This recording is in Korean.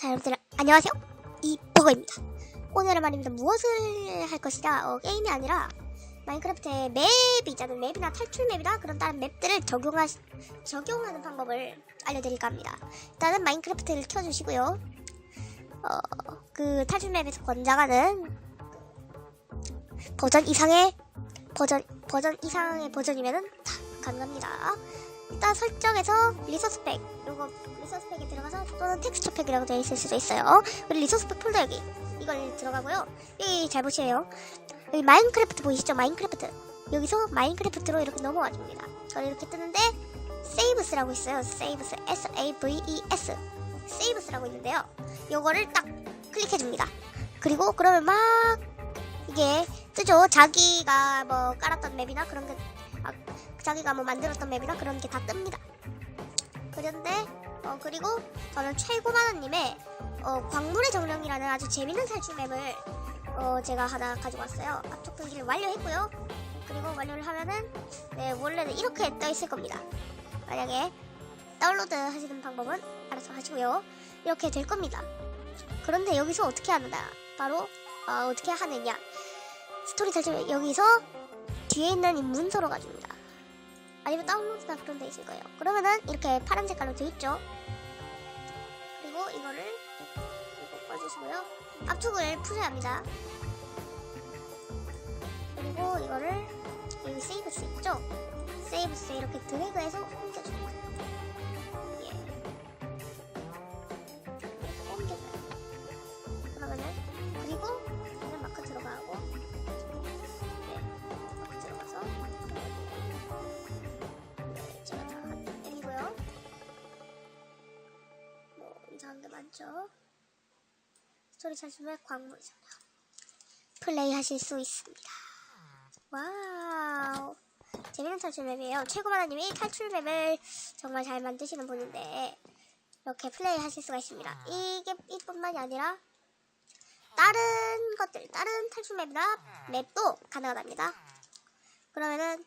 자, 여러분들 안녕하세요. 이버거입니다. 오늘은 말입니다. 무엇을 할 것이냐? 어, 게임이 아니라 마인크래프트의 맵이 있잖아요. 맵이나 탈출 맵이나 그런 다른 맵들을 적용하 적용하는 방법을 알려드릴까 합니다. 일단은 마인크래프트를 켜주시고요. 어, 그 탈출 맵에서 권장하는 버전 이상의 버전 버전 이상의 버전이면은 다 가능합니다. 일단 설정에서 리소스 팩 요거 리소스 팩에 들어가서 또는 텍스처 팩이라고 되어 있을 수도 있어요. 그리고 리소스 팩 폴더 여기 이걸 들어가고요. 여기 잘 보시래요. 여기 마인크래프트 보이시죠? 마인크래프트 여기서 마인크래프트로 이렇게 넘어와 줍니다. 저는 이렇게 뜨는데 세이브스라고 있어요. 세이브스 S A V E 세이브스라고 있는데요. 요거를 딱 클릭해 줍니다. 그리고 그러면 막 이게 뜨죠. 자기가 뭐 깔았던 맵이나 그런 게 아, 자기가 뭐 만들었던 맵이나 그런 게 다 뜹니다. 그런데 어 그리고 저는 최고만원님의 어 광물의 정령이라는 아주 재밌는 탈출 맵을 어 제가 하나 가지고 왔어요. 앞쪽 등기를 완료했고요. 그리고 완료를 하면은 네 원래는 이렇게 떠 있을 겁니다. 만약에 다운로드 하시는 방법은 알아서 하시고요. 이렇게 될 겁니다. 그런데 여기서 어떻게 하느냐? 바로 어, 어떻게 하느냐? 스토리 탈출 여기서 뒤에 있는 이 문서로 가줍니다. 아니면 다운로드나 그런 데 있을 거예요. 그러면은 이렇게 파란 색깔로 되어 있죠. 그리고 이거를 이거 꺼주시고요. 압축을 푸셔야 합니다. 그리고 이거를 여기 세이브스 있죠? 세이브스 이렇게 드래그해서. 예. 이 뭐 이상한 게 많죠. 스토리 찾으면 광물이잖아. 플레이 하실 수 있습니다. 와우. 재밌는 탈출 맵이에요. 최고마나님이 탈출 맵을 정말 잘 만드시는 분인데 이렇게 플레이 하실 수가 있습니다. 이게 이뿐만이 아니라 다른 것들, 다른 탈출 맵이나 맵도 가능하답니다. 그러면은